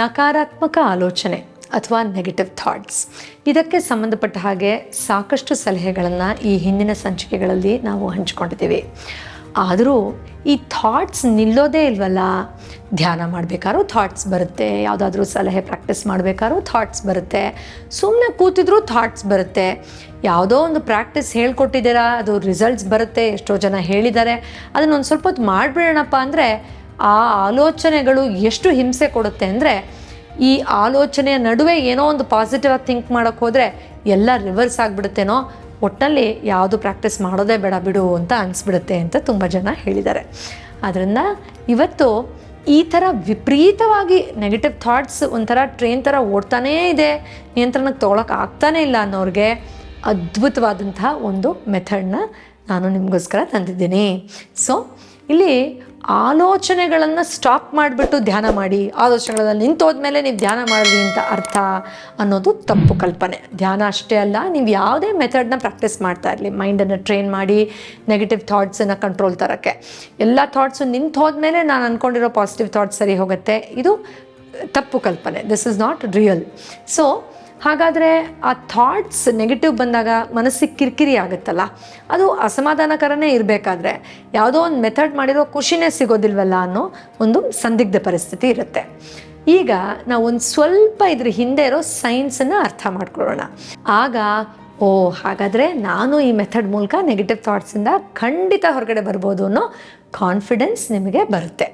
ನಕಾರಾತ್ಮಕ ಆಲೋಚನೆ ಅಥವಾ ನೆಗೆಟಿವ್ ಥಾಟ್ಸ್ ಇದಕ್ಕೆ ಸಂಬಂಧಪಟ್ಟ ಹಾಗೆ ಸಾಕಷ್ಟು ಸಲಹೆಗಳನ್ನು ಈ ಹಿಂದಿನ ಸಂಚಿಕೆಗಳಲ್ಲಿ ನಾವು ಹಂಚಿಕೊಂಡಿದ್ದೀವಿ. ಆದರೂ ಈ ಥಾಟ್ಸ್ ನಿಲ್ಲೋದೇ ಇಲ್ವಲ್ಲ? ಧ್ಯಾನ ಮಾಡಬೇಕಾದ್ರೂ ಥಾಟ್ಸ್ ಬರುತ್ತೆ, ಯಾವುದಾದ್ರೂ ಸಲಹೆ ಪ್ರಾಕ್ಟೀಸ್ ಮಾಡಬೇಕಾದ್ರೂ ಥಾಟ್ಸ್ ಬರುತ್ತೆ. ಸುಮ್ಮನೆ ಕೂತಿದ್ರೂ ಥಾಟ್ಸ್ ಬರುತ್ತೆ. ಯಾವುದೋ ಒಂದು ಪ್ರಾಕ್ಟೀಸ್ ಹೇಳ್ಕೊಟ್ಟಿದ್ದೀರಾ, ಅದು ರಿಸಲ್ಟ್ಸ್ ಬರುತ್ತೆ, ಎಷ್ಟೋ ಜನ ಹೇಳಿದ್ದಾರೆ. ಅದನ್ನೊಂದು ಸ್ವಲ್ಪ ಹೊತ್ತು ಮಾಡಿಬಿಡೋಣಪ್ಪ ಅಂದರೆ ಆ ಆಲೋಚನೆಗಳು ಎಷ್ಟು ಹಿಂಸೆ ಕೊಡುತ್ತೆ ಅಂದರೆ, ಈ ಆಲೋಚನೆಯ ನಡುವೆ ಏನೋ ಒಂದು ಪಾಸಿಟಿವ್ ಆಗಿ ಥಿಂಕ್ ಮಾಡೋಕ್ಕೆ ಹೋದರೆ ಎಲ್ಲ ರಿವರ್ಸ್ ಆಗಿಬಿಡುತ್ತೇನೋ? ಒಟ್ಟಲ್ಲಿ ಯಾವುದು ಪ್ರಾಕ್ಟೀಸ್ ಮಾಡೋದೇ ಬೇಡ ಬಿಡು ಅಂತ ಅನಿಸ್ಬಿಡುತ್ತೆ ಅಂತ ತುಂಬ ಜನ ಹೇಳಿದ್ದಾರೆ. ಆದ್ದರಿಂದ ಇವತ್ತು ಈ ಥರ ವಿಪರೀತವಾಗಿ ನೆಗೆಟಿವ್ ಥಾಟ್ಸ್ ಒಂಥರ ಟ್ರೈನ್ ಥರ ಓಡ್ತಾನೇ ಇದೆ. ನಿಯಂತ್ರಣಕ್ಕೆ ತೊಗೊಳಕ್ಕೆ ಆಗ್ತಾನೆ ಇಲ್ಲ ಅನ್ನೋರಿಗೆ ಅದ್ಭುತವಾದಂತಹ ಒಂದು ಮೆಥಡ್ನ ನಾನು ನಿಮಗೋಸ್ಕರ ತಂದಿದ್ದೀನಿ. ಸೊ ಇಲ್ಲಿ ಆಲೋಚನೆಗಳನ್ನು ಸ್ಟಾಪ್ ಮಾಡಿಬಿಟ್ಟು ಧ್ಯಾನ ಮಾಡಿ, ಆಲೋಚನೆಗಳನ್ನು ನಿಂತೋದ್ಮೇಲೆ ನೀವು ಧ್ಯಾನ ಮಾಡಿದ್ವಿ ಅಂತ ಅರ್ಥ ಅನ್ನೋದು ತಪ್ಪು ಕಲ್ಪನೆ. ಧ್ಯಾನ ಅಷ್ಟೇ ಅಲ್ಲ, ನೀವು ಯಾವುದೇ ಮೆಥಡ್ನ ಪ್ರಾಕ್ಟೀಸ್ ಮಾಡ್ತಾ ಇರಲಿ. ಮೈಂಡನ್ನು ಟ್ರೈನ್ ಮಾಡಿ ನೆಗೆಟಿವ್ ಥಾಟ್ಸನ್ನು ಕಂಟ್ರೋಲ್ ತರೋಕ್ಕೆ. ಎಲ್ಲ ಥಾಟ್ಸು ನಿಂತು ಹೋದ್ಮೇಲೆ ನಾನು ಅಂದ್ಕೊಂಡಿರೋ ಪಾಸಿಟಿವ್ ಥಾಟ್ಸ್ ಸರಿ ಹೋಗುತ್ತೆ. ಇದು ತಪ್ಪು ಕಲ್ಪನೆ. This is not real so ಹಾಗಾದರೆ ಆ ಥಾಟ್ಸ್ ನೆಗೆಟಿವ್ ಬಂದಾಗ ಮನಸ್ಸಿಗೆ ಕಿರಿಕಿರಿ ಆಗುತ್ತಲ್ಲ? ಅದು ಅಸಮಾಧಾನಕರನೇ ಇರಬೇಕಾದ್ರೆ ಯಾವುದೋ ಒಂದು ಮೆಥಡ್ ಮಾಡಿರೋ ಖುಷಿನೇ ಸಿಗೋದಿಲ್ವಲ್ಲ ಅನ್ನೋ ಒಂದು ಸಂದಿಗ್ಧ ಪರಿಸ್ಥಿತಿ ಇರುತ್ತೆ. ಈಗ ನಾವು ಒಂದು ಸ್ವಲ್ಪ ಇದ್ರ ಹಿಂದೆ ಇರೋ ಸೈನ್ಸನ್ನು ಅರ್ಥ ಮಾಡ್ಕೊಳ್ಳೋಣ. ಆಗ, ಓ, ಹಾಗಾದರೆ ನಾನು ಈ ಮೆಥಡ್ ಮೂಲಕ ನೆಗೆಟಿವ್ ಥಾಟ್ಸಿಂದ ಖಂಡಿತ ಹೊರಗಡೆ ಬರ್ಬೋದು ಅನ್ನೋ ಕಾನ್ಫಿಡೆನ್ಸ್ ನಿಮಗೆ ಬರುತ್ತೆ.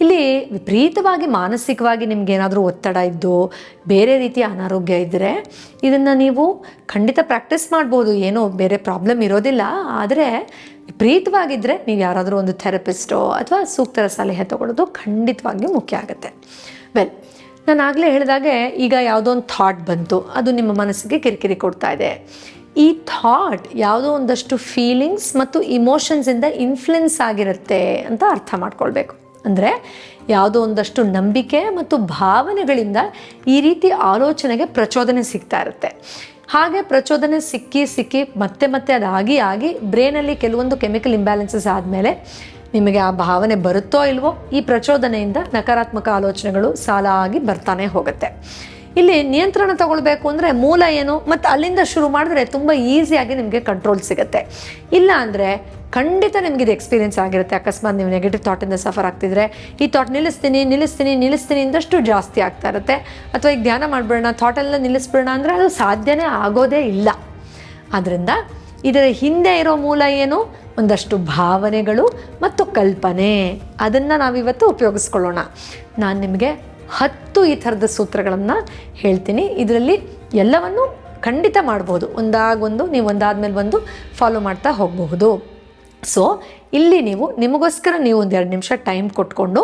ಇಲ್ಲಿ ವಿಪರೀತವಾಗಿ ಮಾನಸಿಕವಾಗಿ ನಿಮ್ಗೆ ಏನಾದರೂ ಒತ್ತಡ ಇದ್ದು ಬೇರೆ ರೀತಿಯ ಅನಾರೋಗ್ಯ ಇದ್ದರೆ ಇದನ್ನು ನೀವು ಖಂಡಿತ ಪ್ರಾಕ್ಟೀಸ್ ಮಾಡ್ಬೋದು. ಏನೋ ಬೇರೆ ಪ್ರಾಬ್ಲಮ್ ಇರೋದಿಲ್ಲ. ಆದರೆ ವಿಪರೀತವಾಗಿದ್ದರೆ ನೀವು ಯಾರಾದರೂ ಒಂದು ಥೆರಪಿಸ್ಟೋ ಅಥವಾ ಸೂಕ್ತರ ಸಲಹೆ ತಗೊಳ್ಳೋದು ಖಂಡಿತವಾಗಿಯೂ ಮುಖ್ಯ ಆಗುತ್ತೆ. ವೆಲ್ ನಾನು ಆಗಲೇ ಹೇಳಿದಾಗೆ ಈಗ ಯಾವುದೋ ಒಂದು ಥಾಟ್ ಬಂತು. ಅದು ನಿಮ್ಮ ಮನಸ್ಸಿಗೆ ಕಿರಿಕಿರಿ ಕೊಡ್ತಾ ಇದೆ. ಈ ಥಾಟ್ ಯಾವುದೋ ಒಂದಷ್ಟು ಫೀಲಿಂಗ್ಸ್ ಮತ್ತು ಇಮೋಷನ್ಸಿಂದ ಇನ್ಫ್ಲುಯೆನ್ಸ್ ಆಗಿರುತ್ತೆ ಅಂತ ಅರ್ಥ ಮಾಡ್ಕೊಳ್ಬೇಕು. ಅಂದರೆ ಯಾವುದೋ ಒಂದಷ್ಟು ನಂಬಿಕೆ ಮತ್ತು ಭಾವನೆಗಳಿಂದ ಈ ರೀತಿ ಆಲೋಚನೆಗೆ ಪ್ರಚೋದನೆ ಸಿಗ್ತಾ ಇರುತ್ತೆ. ಹಾಗೆ ಪ್ರಚೋದನೆ ಸಿಕ್ಕಿ ಸಿಕ್ಕಿ ಮತ್ತೆ ಮತ್ತೆ ಅದಾಗಿ ಆಗಿ ಬ್ರೇನಲ್ಲಿ ಕೆಲವೊಂದು ಕೆಮಿಕಲ್ ಇಂಬ್ಯಾಲೆನ್ಸಸ್ ಆದಮೇಲೆ ನಿಮಗೆ ಆ ಭಾವನೆ ಬರುತ್ತೋ ಇಲ್ವೋ ಈ ಪ್ರಚೋದನೆಯಿಂದ ನಕಾರಾತ್ಮಕ ಆಲೋಚನೆಗಳು ಸಾಲ ಆಗಿ ಬರ್ತಾನೆ ಹೋಗುತ್ತೆ. ಇಲ್ಲಿ ನಿಯಂತ್ರಣ ತಗೊಳ್ಬೇಕು ಅಂದರೆ ಮೂಲ ಏನು? ಮತ್ತು ಅಲ್ಲಿಂದ ಶುರು ಮಾಡಿದ್ರೆ ತುಂಬ ಈಸಿಯಾಗಿ ನಿಮಗೆ ಕಂಟ್ರೋಲ್ ಸಿಗುತ್ತೆ. ಇಲ್ಲ ಅಂದರೆ ಖಂಡಿತ ನಿಮ್ಗೆ ಇದು ಎಕ್ಸ್ಪೀರಿಯೆನ್ಸ್ ಆಗಿರುತ್ತೆ. ಅಕಸ್ಮಾತ್ ನೀವು ನೆಗೆಟಿವ್ ಥಾಟಿಂದ ಸಫರ್ ಆಗ್ತಿದ್ರೆ, ಈ ಥಾಟ್ ನಿಲ್ಲಿಸ್ತೀನಿ ನಿಲ್ಲಿಸ್ತೀನಿ ನಿಲ್ಲಿಸ್ತೀನಿ ಇಂದಷ್ಟು ಜಾಸ್ತಿ ಆಗ್ತಾ ಇರುತ್ತೆ. ಅಥವಾ ಈಗ ಧ್ಯಾನ ಮಾಡಿಬಿಡೋಣ ಥಾಟೆಲ್ಲ ನಿಲ್ಲಿಸ್ಬಿಡೋಣ ಅಂದರೆ ಅದು ಸಾಧ್ಯನೇ ಆಗೋದೇ ಇಲ್ಲ. ಆದ್ದರಿಂದ ಇದರ ಹಿಂದೆ ಇರೋ ಮೂಲ ಏನು? ಒಂದಷ್ಟು ಭಾವನೆಗಳು ಮತ್ತು ಕಲ್ಪನೆ. ಅದನ್ನು ನಾವಿವತ್ತು ಉಪಯೋಗಿಸ್ಕೊಳ್ಳೋಣ. ನಾನು ನಿಮಗೆ ಹತ್ತು ಈ ಥರದ ಸೂತ್ರಗಳನ್ನು ಹೇಳ್ತೀನಿ. ಇದರಲ್ಲಿ ಎಲ್ಲವನ್ನು ಖಂಡಿತ ಮಾಡ್ಬೋದು. ಒಂದಾಗೊಂದು, ನೀವು ಒಂದಾದ್ಮೇಲೆ ಒಂದು ಫಾಲೋ ಮಾಡ್ತಾ ಹೋಗಬಹುದು. ಸೊ ಇಲ್ಲಿ ನೀವು, ನಿಮಗೋಸ್ಕರ ನೀವು ಒಂದು ಎರಡು ನಿಮಿಷ ಟೈಮ್ ಕೊಟ್ಕೊಂಡು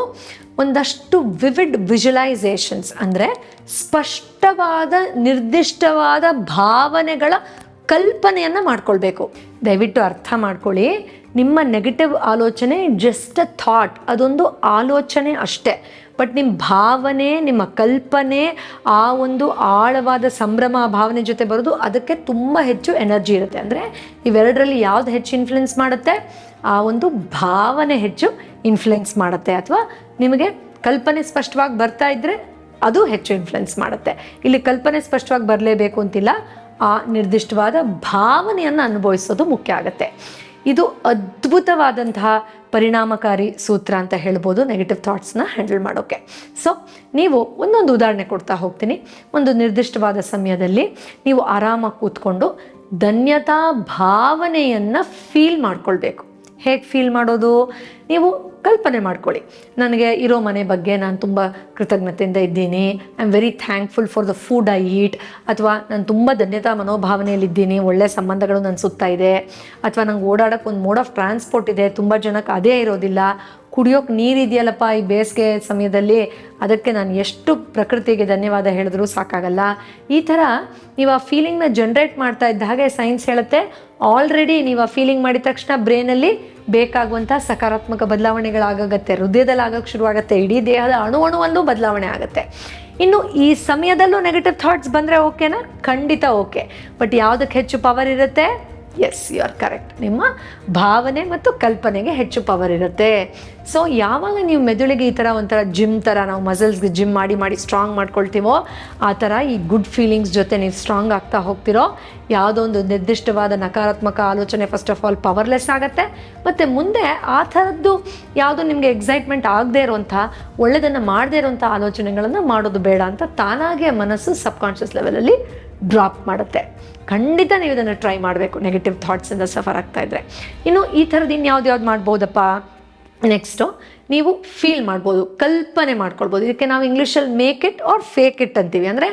ಒಂದಷ್ಟು ವಿವಿಡ್ ವಿಜುವಲೈಸೇಷನ್ಸ್ ಅಂದರೆ ಸ್ಪಷ್ಟವಾದ, ನಿರ್ದಿಷ್ಟವಾದ ಭಾವನೆಗಳ ಕಲ್ಪನೆಯನ್ನು ಮಾಡ್ಕೊಳ್ಬೇಕು. ದಯವಿಟ್ಟು ಅರ್ಥ ಮಾಡ್ಕೊಳ್ಳಿ. ನಿಮ್ಮ ನೆಗೆಟಿವ್ ಆಲೋಚನೆ ಜಸ್ಟ್ ಅ ಥಾಟ್ ಅದೊಂದು ಆಲೋಚನೆ ಅಷ್ಟೇ. ಬಟ್ ನಿಮ್ಮ ಭಾವನೆ, ನಿಮ್ಮ ಕಲ್ಪನೆ, ಆ ಒಂದು ಆಳವಾದ ಸಂಭ್ರಮ, ಭಾವನೆ ಜೊತೆ ಬರೋದು ಅದಕ್ಕೆ ತುಂಬ ಹೆಚ್ಚು ಎನರ್ಜಿ ಇರುತ್ತೆ. ಅಂದರೆ ಇವೆರಡರಲ್ಲಿ ಯಾವ್ದು ಹೆಚ್ಚು ಇನ್ಫ್ಲುಯೆನ್ಸ್ ಮಾಡುತ್ತೆ? ಆ ಒಂದು ಭಾವನೆ ಹೆಚ್ಚು ಇನ್ಫ್ಲುಯೆನ್ಸ್ ಮಾಡುತ್ತೆ. ಅಥವಾ ನಿಮಗೆ ಕಲ್ಪನೆ ಸ್ಪಷ್ಟವಾಗಿ ಬರ್ತಾ ಇದ್ದರೆ ಅದು ಹೆಚ್ಚು ಇನ್ಫ್ಲುಯೆನ್ಸ್ ಮಾಡುತ್ತೆ. ಇಲ್ಲಿ ಕಲ್ಪನೆ ಸ್ಪಷ್ಟವಾಗಿ ಬರಲೇಬೇಕು ಅಂತಿಲ್ಲ. ಆ ನಿರ್ದಿಷ್ಟವಾದ ಭಾವನೆಯನ್ನು ಅನುಭವಿಸೋದು ಮುಖ್ಯ ಆಗುತ್ತೆ. ಇದು ಅದ್ಭುತವಾದಂತಹ ಪರಿಣಾಮಕಾರಿ ಸೂತ್ರ ಅಂತ ಹೇಳ್ಬೋದು ನೆಗೆಟಿವ್ ಥಾಟ್ಸ್ನ ಹ್ಯಾಂಡಲ್ ಮಾಡೋಕ್ಕೆ ಸೊ ನೀವು ಒಂದೊಂದು ಉದಾಹರಣೆ ಕೊಡ್ತಾ ಹೋಗ್ತೀನಿ. ಒಂದು ನಿರ್ದಿಷ್ಟವಾದ ಸಮಯದಲ್ಲಿ ನೀವು ಆರಾಮಾಗಿ ಕೂತ್ಕೊಂಡು ಧನ್ಯತಾ ಭಾವನೆಯನ್ನು ಫೀಲ್ ಮಾಡ್ಕೊಳ್ಬೇಕು. ಹೇಗೆ ಫೀಲ್ ಮಾಡೋದು? ನೀವು ಕಲ್ಪನೆ ಮಾಡ್ಕೊಳ್ಳಿ. ನನಗೆ ಇರೋ ಮನೆ ಬಗ್ಗೆ ನಾನು ತುಂಬ ಕೃತಜ್ಞತೆಯಿಂದ ಇದ್ದೀನಿ. I am very thankful for the food I eat ಅಥವಾ ನಾನು ತುಂಬ ಧನ್ಯತಾ ಮನೋಭಾವನೆಯಲ್ಲಿದ್ದೀನಿ ಒಳ್ಳೆ ಸಂಬಂಧಗಳು ನನ್ನ ಸುತ್ತ ಇದೆ. ಅಥವಾ ನಂಗೆ ಓಡಾಡೋಕ್ಕೆ ಒಂದು ಮೋಡ್ ಆಫ್ ಟ್ರಾನ್ಸ್ಪೋರ್ಟ್ ಇದೆ. ತುಂಬ ಜನಕ್ಕೆ ಅದೇ ಇರೋದಿಲ್ಲ. ಕುಡಿಯೋಕೆ ನೀರಿದೆಯಲ್ಲಪ್ಪ ಈ ಬೇಸಿಗೆ ಸಮಯದಲ್ಲಿ? ಅದಕ್ಕೆ ನಾನು ಎಷ್ಟು ಪ್ರಕೃತಿಗೆ ಧನ್ಯವಾದ ಹೇಳಿದ್ರೂ ಸಾಕಾಗಲ್ಲ. ಈ ಥರ ನೀವು ಆ ಫೀಲಿಂಗ್ನ ಜನ್ರೇಟ್ ಮಾಡ್ತಾ ಇದ್ದ ಹಾಗೆ ಸೈನ್ಸ್ ಹೇಳುತ್ತೆ. ಆಲ್ರೆಡಿ ನೀವು ಆ ಫೀಲಿಂಗ್ ಮಾಡಿದ ತಕ್ಷಣ ಬ್ರೈನಲ್ಲಿ ಬೇಕಾಗುವಂಥ ಸಕಾರಾತ್ಮಕ ಬದಲಾವಣೆಗಳಾಗತ್ತೆ ಹೃದಯದಲ್ಲಿ ಆಗೋಕ್ಕೆ ಶುರುವಾಗುತ್ತೆ. ಇಡೀ ದೇಹದ ಅಣು ಅಣುವಲ್ಲೂ ಬದಲಾವಣೆ ಆಗುತ್ತೆ. ಇನ್ನು ಈ ಸಮಯದಲ್ಲೂ ನೆಗೆಟಿವ್ ಥಾಟ್ಸ್ ಬಂದರೆ ಓಕೆನಾ ಖಂಡಿತ ಓಕೆ ಬಟ್ ಯಾವುದಕ್ಕೆ ಹೆಚ್ಚು ಪವರ್ ಇರುತ್ತೆ? ಎಸ್ ಯು ಆರ್ ಕರೆಕ್ಟ್ ನಿಮ್ಮ ಭಾವನೆ ಮತ್ತು ಕಲ್ಪನೆಗೆ ಹೆಚ್ಚು ಪವರ್ ಇರುತ್ತೆ. ಸೊ ಯಾವಾಗ ನೀವು ಮೆದುಳಿಗೆ ಈ ಥರ ಒಂಥರ ಜಿಮ್ ಥರ ನಾವು ಮಸಲ್ಸ್ಗೆ ಜಿಮ್ ಮಾಡಿ ಮಾಡಿ ಸ್ಟ್ರಾಂಗ್ ಮಾಡ್ಕೊಳ್ತೀವೋ, ಆ ಥರ ಈ ಗುಡ್ ಫೀಲಿಂಗ್ಸ್ ಜೊತೆ ನೀವು ಸ್ಟ್ರಾಂಗ್ ಆಗ್ತಾ ಹೋಗ್ತಿರೋ ಯಾವುದೋ ಒಂದು ನಿರ್ದಿಷ್ಟವಾದ ನಕಾರಾತ್ಮಕ ಆಲೋಚನೆ ಫಸ್ಟ್ ಆಫ್ ಆಲ್ ಪವರ್ಲೆಸ್ ಆಗುತ್ತೆ. ಮತ್ತು ಮುಂದೆ ಆ ಥರದ್ದು ಯಾವುದೋ ನಿಮಗೆ ಎಕ್ಸೈಟ್ಮೆಂಟ್ ಆಗದೇ ಇರುವಂಥ ಒಳ್ಳೆಯದನ್ನು ಮಾಡದೇ ಇರುವಂಥ ಆಲೋಚನೆಗಳನ್ನು ಮಾಡೋದು ಬೇಡ ಅಂತ ತಾನಾಗೆ ಮನಸ್ಸು ಸಬ್ಕಾನ್ಷಿಯಸ್ ಲೆವೆಲಲ್ಲಿ ಡ್ರಾಪ್ ಮಾಡುತ್ತೆ. ಖಂಡಿತ ನೀವು ಇದನ್ನು ಟ್ರೈ ಮಾಡಬೇಕು. ನೆಗೆಟಿವ್ ಥಾಟ್ಸಿಂದ ಸಫರ್ ಆಗ್ತಾ ಇದ್ರೆ. ಇನ್ನು ಈ ಥರದ್ದು ಇನ್ಯಾವ್ದು ಯಾವ್ದು ಮಾಡ್ಬೋದಪ್ಪ? ನೆಕ್ಸ್ಟು ನೀವು ಫೀಲ್ ಮಾಡ್ಬೋದು, ಕಲ್ಪನೆ ಮಾಡ್ಕೊಳ್ಬೋದು. ಇದಕ್ಕೆ ನಾವು ಇಂಗ್ಲೀಷಲ್ಲಿ make it or fake it ಅಂತೀವಿ. ಅಂದರೆ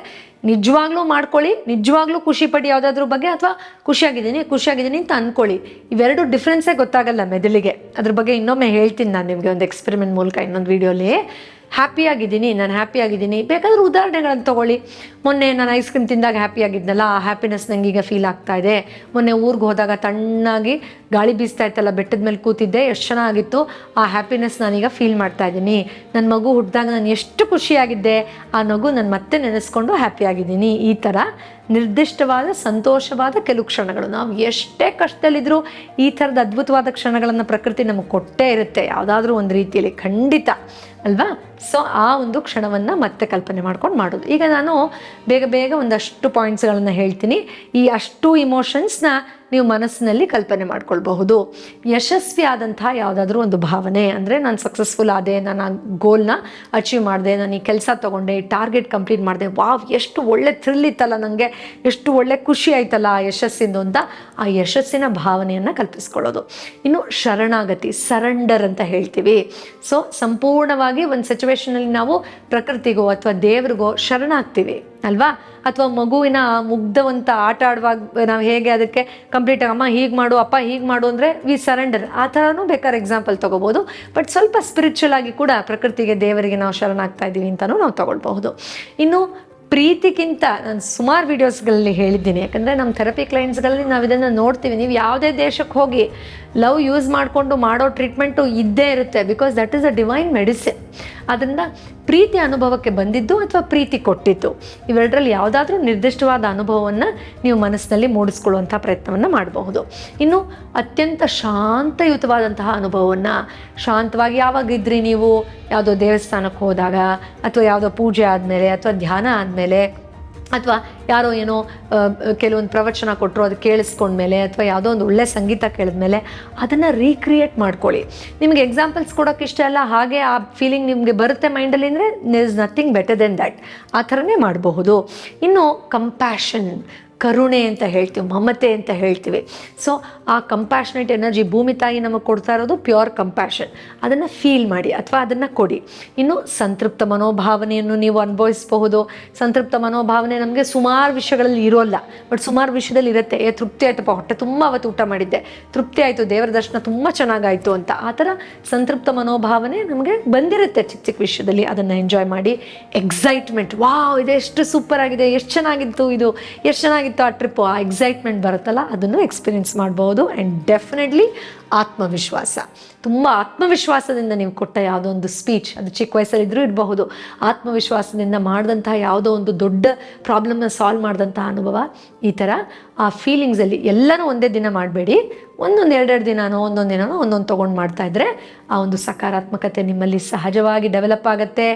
ನಿಜವಾಗ್ಲೂ ಮಾಡ್ಕೊಳ್ಳಿ, ನಿಜವಾಗ್ಲೂ ಖುಷಿ ಪಡಿ ಯಾವುದಾದ್ರ ಬಗ್ಗೆ ಅಥವಾ ಖುಷಿಯಾಗಿದ್ದೀನಿ ಖುಷಿಯಾಗಿದ್ದೀನಿ ಅಂತ ಅಂದ್ಕೊಳ್ಳಿ ಇವೆರಡು ಡಿಫ್ರೆನ್ಸೇ ಗೊತ್ತಾಗಲ್ಲ ಮೆದುಳಿಗೆ. ಅದ್ರ ಬಗ್ಗೆ ಇನ್ನೊಮ್ಮೆ ಹೇಳ್ತೀನಿ ನಾನು ನಿಮಗೆ ಒಂದು ಎಕ್ಸ್ಪೆರಿಮೆಂಟ್ ಮೂಲಕ ಇನ್ನೊಂದು ವೀಡಿಯೋಲಿ ಹ್ಯಾಪಿ ಆಗಿದ್ದೀನಿ ನಾನು ಹ್ಯಾಪಿಯಾಗಿದ್ದೀನಿ. ಬೇಕಾದ್ರೆ ಉದಾಹರಣೆಗಳನ್ನು ತಗೊಳ್ಳಿ. ಮೊನ್ನೆ ನಾನು ಐಸ್ ಕ್ರೀಮ್ ತಿಂದಾಗ ಹ್ಯಾಪಿ ಆಗಿದ್ನಲ್ಲ, ಆ ಹ್ಯಾಪಿನೆಸ್ ನಂಗೆ ಈಗ ಫೀಲ್ ಆಗ್ತಾ ಇದೆ. ಮೊನ್ನೆ ಊರಿಗೆ ಹೋದಾಗ ತಣ್ಣಾಗಿ ಗಾಳಿ ಬೀಸ್ತಾ ಇತ್ತಲ್ಲ, ಬೆಟ್ಟದ ಮೇಲೆ ಕೂತಿದ್ದೆ, ಎಷ್ಟು ಚೆನ್ನಾಗಿತ್ತು. ಆ ಹ್ಯಾಪಿನೆಸ್ ನಾನೀಗ ಫೀಲ್ ಮಾಡ್ತಾ ಇದ್ದೀನಿ. ನನ್ನ ಮಗು ಹುಟ್ಟಿದಾಗ ನಾನು ಎಷ್ಟು ಖುಷಿಯಾಗಿದ್ದೆ, ಆ ನಗು ನಾನು ಮತ್ತೆ ನೆನೆಸ್ಕೊಂಡು ಹ್ಯಾಪಿಯಾಗಿದ್ದೀನಿ ಈ ಥರ ನಿರ್ದಿಷ್ಟವಾದ, ಸಂತೋಷವಾದ ಕೆಲವು ಕ್ಷಣಗಳು. ನಾವು ಎಷ್ಟೇ ಕಷ್ಟದಲ್ಲಿದ್ದರೂ ಈ ಥರದ ಅದ್ಭುತವಾದ ಕ್ಷಣಗಳನ್ನು ಪ್ರಕೃತಿ ನಮಗೆ ಕೊಟ್ಟೇ ಇರುತ್ತೆ. ಯಾವುದಾದ್ರೂ ಒಂದು ರೀತಿಯಲ್ಲಿ ಖಂಡಿತ. ಅಲ್ವಾ? ಸೊ ಆ ಒಂದು ಕ್ಷಣವನ್ನು ಮತ್ತೆ ಕಲ್ಪನೆ ಮಾಡ್ಕೊಂಡು ಮಾಡೋದು. ಈಗ ನಾನು ಬೇಗ ಬೇಗ ಒಂದಷ್ಟು ಪಾಯಿಂಟ್ಸ್ಗಳನ್ನು ಹೇಳ್ತೀನಿ. ಈ ಅಷ್ಟು ಇಮೋಷನ್ಸ್ನ ನೀವು ಮನಸ್ಸಿನಲ್ಲಿ ಕಲ್ಪನೆ ಮಾಡ್ಕೊಳ್ಬಹುದು. ಯಶಸ್ವಿ ಆದಂತಹ ಯಾವುದಾದ್ರೂ ಒಂದು ಭಾವನೆ ಅಂದರೆ ನಾನು ಸಕ್ಸಸ್ಫುಲ್ ಆದೆ, ನಾನು ಆ ಗೋಲ್ನ ಅಚೀವ್ ಮಾಡಿದೆ, ನಾನು ಈ ಕೆಲಸ ತೊಗೊಂಡೆ ಈ ಟಾರ್ಗೆಟ್ ಕಂಪ್ಲೀಟ್ ಮಾಡಿದೆ, ವಾವ್, ಎಷ್ಟು ಒಳ್ಳೆ ಥ್ರಿಲ್ ಇತ್ತಲ್ಲ ನನಗೆ ಎಷ್ಟು ಒಳ್ಳೆ ಖುಷಿ ಆಯ್ತಲ್ಲ ಆ ಯಶಸ್ಸಿಂದು ಅಂತ ಆ ಯಶಸ್ಸಿನ ಭಾವನೆಯನ್ನು ಕಲ್ಪಿಸ್ಕೊಳ್ಳೋದು. ಇನ್ನು ಶರಣಾಗತಿ ಸರೆಂಡರ್ ಅಂತ ಹೇಳ್ತೀವಿ. ಸೊ ಸಂಪೂರ್ಣವಾಗಿ ಒಂದು ಸಿಚುವೇಶನಲ್ಲಿ ನಾವು ಪ್ರಕೃತಿಗೋ ಅಥವಾ ದೇವ್ರಿಗೋ ಶರಣಾಗ್ತೀವಿ. ಅಲ್ವಾ? ಅಥವಾ ಮಗುವಿನ ಮುಗ್ಧವಂತ ಆಟ ಆಡುವಾಗ ನಾವು ಹೇಗೆ ಅದಕ್ಕೆ ಕಂಪ್ಲೀಟ್ ಅಮ್ಮ, ಹೀಗೆ ಮಾಡು, ಅಪ್ಪ, ಹೀಗೆ ಮಾಡು ಅಂದರೆ ವಿ ಸರೆಂಡರ್ ಆ ಥರನೂ ಬೇಕಾದ್ರೆ ಎಕ್ಸಾಂಪಲ್ ತೊಗೋಬೋದು. ಬಟ್ ಸ್ವಲ್ಪ ಸ್ಪಿರಿಚುವಲ್ ಆಗಿ ಕೂಡ ಪ್ರಕೃತಿಗೆ, ದೇವರಿಗೆ ನಾವು ಶರಣಾಗ್ತಾ ಇದ್ದೀವಿ ಅಂತಲೂ ನಾವು ತೊಗೊಳ್ಬಹುದು. ಇನ್ನು ಪ್ರೀತಿಗಿಂತ ನಾನು ಸುಮಾರು ವೀಡಿಯೋಸ್ಗಳಲ್ಲಿ ಹೇಳಿದ್ದೀನಿ. ಯಾಕಂದರೆ ನಮ್ಮ ಥೆರಪಿ ಕ್ಲೈಂಟ್ಸ್ಗಳಲ್ಲಿ ನಾವು ಇದನ್ನು ನೋಡ್ತೀವಿ. ನೀವು ಯಾವುದೇ ದೇಶಕ್ಕೆ ಹೋಗಿ ಲವ್ ಯೂಸ್ ಮಾಡಿಕೊಂಡು ಮಾಡೋ ಟ್ರೀಟ್ಮೆಂಟು ಇದ್ದೇ ಇರುತ್ತೆ. Because that is a divine medicine ಅದರಿಂದ ಪ್ರೀತಿ ಅನುಭವಕ್ಕೆ ಬಂದಿದ್ದು ಅಥವಾ ಪ್ರೀತಿ ಕೊಟ್ಟಿದ್ದು. ಇವೆರಡರಲ್ಲಿ ಯಾವುದಾದ್ರೂ ನಿರ್ದಿಷ್ಟವಾದ ಅನುಭವವನ್ನು ನೀವು ಮನಸ್ಸಿನಲ್ಲಿ ಮೂಡಿಸ್ಕೊಳ್ಳುವಂಥ ಪ್ರಯತ್ನವನ್ನು ಮಾಡಬಹುದು. ಇನ್ನು ಅತ್ಯಂತ ಶಾಂತಯುತವಾದಂತಹ ಅನುಭವವನ್ನು, ಶಾಂತವಾಗಿ ಯಾವಾಗಿದ್ರಿ ನೀವು ಯಾವುದೋ ದೇವಸ್ಥಾನಕ್ಕೆ ಹೋದಾಗ ಅಥವಾ ಯಾವುದೋ ಪೂಜೆ ಆದಮೇಲೆ ಅಥವಾ ಧ್ಯಾನ ಆದಮೇಲೆ ಅಥವಾ ಯಾರೋ ಏನೋ ಕೆಲವೊಂದು ಪ್ರವಚನ ಕೊಟ್ಟರು, ಅದು ಕೇಳಿಸ್ಕೊಂಡ್ಮೇಲೆ ಅಥವಾ ಯಾವುದೋ ಒಂದು ಒಳ್ಳೆ ಸಂಗೀತ ಕೇಳಿದ್ಮೇಲೆ ಅದನ್ನು ರೀಕ್ರಿಯೇಟ್ ಮಾಡ್ಕೊಳ್ಳಿ. ನಿಮಗೆ ಎಕ್ಸಾಂಪಲ್ಸ್ ಕೊಡೋಕೆ ಇಷ್ಟ ಅಲ್ಲ ಹಾಗೆ ಆ ಫೀಲಿಂಗ್ ನಿಮಗೆ ಬರುತ್ತೆ ಮೈಂಡಲ್ಲಿ ಅಂದರೆ there is nothing better then that ಆ ಥರನೇ ಮಾಡಬಹುದು. ಇನ್ನು ಕಂಪ್ಯಾಷನ್ ಕರುಣೆ ಅಂತ ಹೇಳ್ತೀವಿ, ಮಮತೆ ಅಂತ ಹೇಳ್ತೀವಿ. ಸೊ ಆ ಕಂಪ್ಯಾಷನೇಟ್ ಎನರ್ಜಿ ಭೂಮಿ ತಾಯಿ ನಮಗೆ ಕೊಡ್ತಾ ಇರೋದು ಪ್ಯೂರ್ ಕಂಪ್ಯಾಷನ್ ಅದನ್ನು ಫೀಲ್ ಮಾಡಿ ಅಥವಾ ಅದನ್ನು ಕೊಡಿ. ಇನ್ನು ಸಂತೃಪ್ತ ಮನೋಭಾವನೆಯನ್ನು ನೀವು ಅನುಭವಿಸಬಹುದು. ಸಂತೃಪ್ತ ಮನೋಭಾವನೆ ನಮಗೆ ಸುಮಾರು ವಿಷಯಗಳಲ್ಲಿ ಇರೋಲ್ಲ ಬಟ್ ಸುಮಾರು ವಿಷಯದಲ್ಲಿ ಇರುತ್ತೆ. ಏ, ತೃಪ್ತಿ ಆಯ್ತಪ್ಪ, ಹೊಟ್ಟೆ ತುಂಬ ಅವತ್ತು ಊಟ ಮಾಡಿದ್ದೆ. ತೃಪ್ತಿ ಆಯಿತು, ದೇವರ ದರ್ಶನ ತುಂಬ ಚೆನ್ನಾಗಾಯಿತು ಅಂತ ಆ ಥರ ಸಂತೃಪ್ತ ಮನೋಭಾವನೆ ನಮಗೆ ಬಂದಿರುತ್ತೆ ಚಿಕ್ಕ ಚಿಕ್ಕ ವಿಷಯದಲ್ಲಿ. ಅದನ್ನು ಎಂಜಾಯ್ ಮಾಡಿ ಎಕ್ಸೈಟ್ಮೆಂಟ್ ವಾವ್, ಇದು ಎಷ್ಟು ಸೂಪರ್ ಆಗಿದೆ, ಎಷ್ಟು ಚೆನ್ನಾಗಿತ್ತು ಇದು, ಎಷ್ಟು ಚೆನ್ನಾಗಿತ್ತು ಆ ಟ್ರಿಪ್ಪು ಆ ಎಕ್ಸೈಟ್ಮೆಂಟ್ ಬರುತ್ತಲ್ಲ, ಅದನ್ನು ಎಕ್ಸ್ಪೀರಿಯನ್ಸ್ ಮಾಡ್ಬೋದು. ಆ್ಯಂಡ್ ಡೆಫಿನೆಟ್ಲಿ ಆತ್ಮವಿಶ್ವಾಸ. ತುಂಬ ಆತ್ಮವಿಶ್ವಾಸದಿಂದ ನೀವು ಕೊಟ್ಟ ಯಾವುದೋ ಒಂದು ಸ್ಪೀಚ್ ಅದು ಚಿಕ್ಕ ವಯಸ್ಸಲ್ಲಿದ್ದರೂ ಇರಬಹುದು, ಆತ್ಮವಿಶ್ವಾಸದಿಂದ ಮಾಡಿದಂತಹ ಯಾವುದೋ ಒಂದು ದೊಡ್ಡ ಪ್ರಾಬ್ಲಮ್ನ ಸಾಲ್ವ್ ಮಾಡಿದಂತಹ ಅನುಭವ, ಈ ಥರ ಆ ಫೀಲಿಂಗ್ಸಲ್ಲಿ ಎಲ್ಲನೂ ಒಂದೇ ದಿನ ಮಾಡಬೇಡಿ. ಒಂದೊಂದು ಎರಡೆರಡು ದಿನನೋ, ಒಂದೊಂದು ದಿನನೋ, ಒಂದೊಂದು ತೊಗೊಂಡು ಮಾಡ್ತಾ ಇದ್ದರೆ ಆ ಒಂದು ಸಕಾರಾತ್ಮಕತೆ ನಿಮ್ಮಲ್ಲಿ ಸಹಜವಾಗಿ ಡೆವಲಪ್ ಆಗುತ್ತೆ.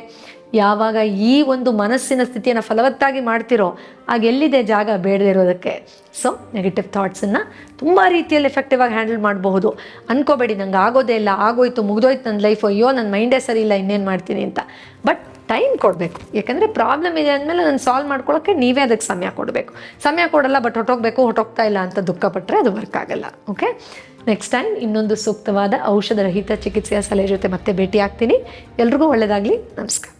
ಯಾವಾಗ ಈ ಒಂದು ಮನಸ್ಸಿನ ಸ್ಥಿತಿಯನ್ನು ಫಲವತ್ತಾಗಿ ಮಾಡ್ತಿರೋ ಆಗ ಎಲ್ಲಿದೆ ಜಾಗ ಬೇಡದೆ ಇರೋದಕ್ಕೆ ಸೊ ನೆಗೆಟಿವ್ ಥಾಟ್ಸನ್ನು ತುಂಬ ರೀತಿಯಲ್ಲಿ ಎಫೆಕ್ಟಿವ್ ಆಗಿ ಹ್ಯಾಂಡಲ್ ಮಾಡಬಹುದು. ಅನ್ಕೋಬೇಡಿ, ನಂಗೆ ಆಗೋದೇ ಇಲ್ಲ, ಆಗೋಯ್ತು, ಮುಗಿದೋಯ್ತು ನನ್ನ ಲೈಫು ಅಯ್ಯೋ ನನ್ನ ಮೈಂಡೇ ಸರಿ ಇಲ್ಲ, ಇನ್ನೇನು ಮಾಡ್ತೀನಿ ಅಂತ. ಬಟ್ ಟೈಮ್ ಕೊಡಬೇಕು. ಯಾಕಂದರೆ ಪ್ರಾಬ್ಲಮ್ ಇದೆ ಅಂದಮೇಲೆ ನಾನು ಸಾಲ್ವ್ ಮಾಡ್ಕೊಳ್ಳೋಕ್ಕೆ ನೀವೇ ಅದಕ್ಕೆ ಸಮಯ ಕೊಡಬೇಕು. ಸಮಯ ಕೊಡಲ್ಲ ಬಟ್ ಹೊಟ್ಟೋಗ್ಬೇಕು ಹೊಟ್ಟೋಗ್ತಾ ಇಲ್ಲ ಅಂತ ದುಃಖಪಟ್ಟರೆ ಅದು ವರ್ಕ್ ಆಗಲ್ಲ. ಓಕೆ ನೆಕ್ಸ್ಟ್ ಟೈಮ್ ಇನ್ನೊಂದು ಸೂಕ್ತವಾದ ಔಷಧ ರಹಿತ ಚಿಕಿತ್ಸೆಯ ಸಲಹೆ ಜೊತೆ ಮತ್ತೆ ಭೇಟಿ ಆಗ್ತೀನಿ ಎಲ್ರಿಗೂ ಒಳ್ಳೆಯದಾಗಲಿ ನಮಸ್ಕಾರ.